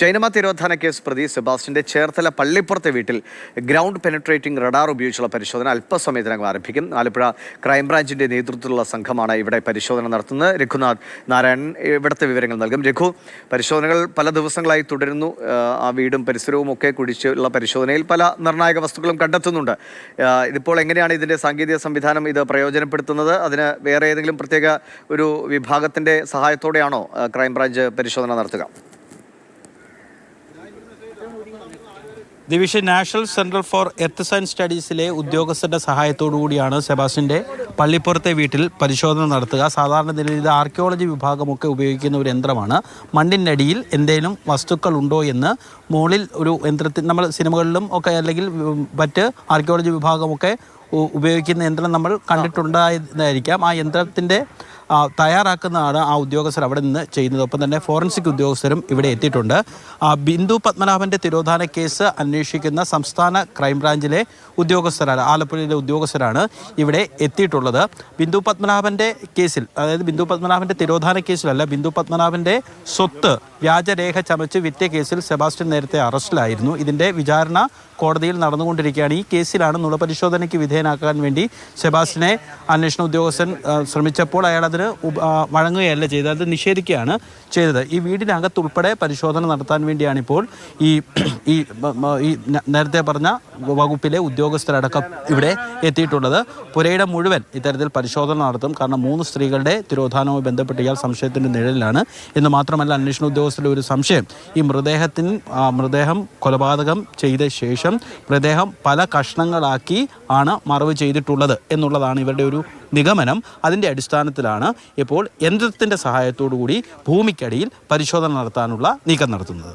ചൈനമ തിരോധാന case പ്രതി സെബാസ്റ്റിന്റെ ചേർത്തല പള്ളിപ്പുറത്തെ വീട്ടിൽ ground penetrating radar ഉപയോഗിച്ചുള്ള പരിശോധന അല്പസമയത്തിനകം ആരംഭിക്കും. ആലപ്പുഴ ക്രൈംബ്രാഞ്ചിന്റെ നേതൃത്വത്തിലുള്ള സംഘമാണ് ഇവിടെ പരിശോധന നടത്തുന്നത്. രഘുനാഥ് നാരായണൻ ഇവിടുത്തെ വിവരങ്ങൾ നൽകും. രഘു പരിശോധനകൾ പല ദിവസങ്ങളായി തുടരുന്നു. ആ, വീടും പരിസരവും ഒക്കെ കുടിച്ചുള്ള പരിശോധനയിൽ പല നിർണായക വസ്തുക്കളും കണ്ടെത്തുന്നുണ്ട്. ഇതിപ്പോൾ എങ്ങനെയാണ് ഇതിന്റെ സാങ്കേതിക സംവിധാനം ഇത് പ്രയോജനപ്പെടുത്തുന്നത്? അതിന് വേറെ ഏതെങ്കിലും പ്രത്യേക ഒരു വിഭാഗത്തിന്റെ സഹായത്തോടെയാണോ ക്രൈംബ്രാഞ്ച് പരിശോധന നടത്തുക? Division national central for earth science സ്റ്റഡീസിലെ ഉദ്യോഗസ്ഥരുടെ സഹായത്തോടു കൂടിയാണ് സെബാസ്റ്റിന്റെ പള്ളിപ്പുറത്തെ വീട്ടിൽ പരിശോധന നടത്തുക. സാധാരണ നിലയിൽ ഇത് ആർക്കിയോളജി വിഭാഗമൊക്കെ ഉപയോഗിക്കുന്ന ഒരു യന്ത്രമാണ്. മണ്ണിനടിയിൽ എന്തെങ്കിലും വസ്തുക്കൾ ഉണ്ടോ എന്ന് മുകളിൽ ഒരു യന്ത്രത്തിൽ നമ്മൾ സിനിമകളിലും ഒക്കെ അല്ലെങ്കിൽ മറ്റ് ആർക്കിയോളജി വിഭാഗമൊക്കെ ഉപയോഗിക്കുന്ന യന്ത്രം നമ്മൾ കണ്ടിട്ടുണ്ടായതായിരിക്കാം ആ യന്ത്രത്തിന്റെ തയ്യാറാക്കുന്നതാണ് ആ ഉദ്യോഗസ്ഥർ അവിടെ നിന്ന് ചെയ്യുന്നത്. ഒപ്പം തന്നെ ഫോറൻസിക് ഉദ്യോഗസ്ഥരും ഇവിടെ എത്തിയിട്ടുണ്ട്. ബിന്ദു പത്മനാഭന്റെ തിരോധാന കേസ് അന്വേഷിക്കുന്ന സംസ്ഥാന ക്രൈംബ്രാഞ്ചിലെ ഉദ്യോഗസ്ഥരാണ് ആലപ്പുഴയിലെ ഉദ്യോഗസ്ഥരാണ് ഇവിടെ എത്തിയിട്ടുള്ളത്. ബിന്ദു പത്മനാഭന്റെ കേസിൽ അതായത് ബിന്ദു പത്മനാഭന്റെ തിരോധാന കേസിലല്ല ബിന്ദു പത്മനാഭന്റെ സ്വത്ത് വ്യാജരേഖ ചമച്ച് വിറ്റ കേസിൽ സെബാസ്റ്റ്യൻ നേരത്തെ അറസ്റ്റിലായിരുന്നു. ഇതിന്റെ വിചാരണ കോടതിയിൽ നടന്നുകൊണ്ടിരിക്കുകയാണ്. ഈ കേസിലാണ് നുണപരിശോധനയ്ക്ക് വിധേയനാക്കാൻ വേണ്ടി സെബാസ്റ്റിനെ അന്വേഷണ ഉദ്യോഗസ്ഥൻ ശ്രമിച്ചപ്പോൾ അയാൾ അതിന് വഴങ്ങുകയല്ല ചെയ്തത് അത് നിഷേധിക്കുകയാണ് ചെയ്തത് ഈ വീടിനകത്തുൾപ്പെടെ പരിശോധന നടത്താൻ വേണ്ടിയാണ് ഇപ്പോൾ ഈ ഈ നേരത്തെ പറഞ്ഞ വകുപ്പിലെ ഉദ്യോഗസ്ഥരടക്കം ഇവിടെ എത്തിയിട്ടുള്ളത്. പുരയുടെ മുഴുവൻ ഇത്തരത്തിൽ പരിശോധന നടത്തും. കാരണം മൂന്ന് സ്ത്രീകളുടെ തിരോധാനവുമായി ബന്ധപ്പെട്ട് ഇയാൾ സംശയത്തിന്റെ നിഴലിലാണ്. എന്ന് മാത്രമല്ല അന്വേഷണ ഉദ്യോഗസ്ഥരുടെ ഒരു സംശയം. ഈ മൃതദേഹത്തിന് മൃതദേഹം കൊലപാതകം ചെയ്ത ശേഷം മൃതദേഹം പല കഷ്ണങ്ങളാക്കി ആണ് മറവ് ചെയ്തിട്ടുള്ളത് എന്നുള്ളതാണ് ഇവരുടെ ഒരു നിഗമനം. അതിന്റെ അടിസ്ഥാനത്തിലാണ് ഇപ്പോൾ യന്ത്രത്തിന്റെ സഹായത്തോടു കൂടി ഭൂമിക്കടിയിൽ പരിശോധന നടത്താനുള്ള നീക്കം നടത്തുന്നത്.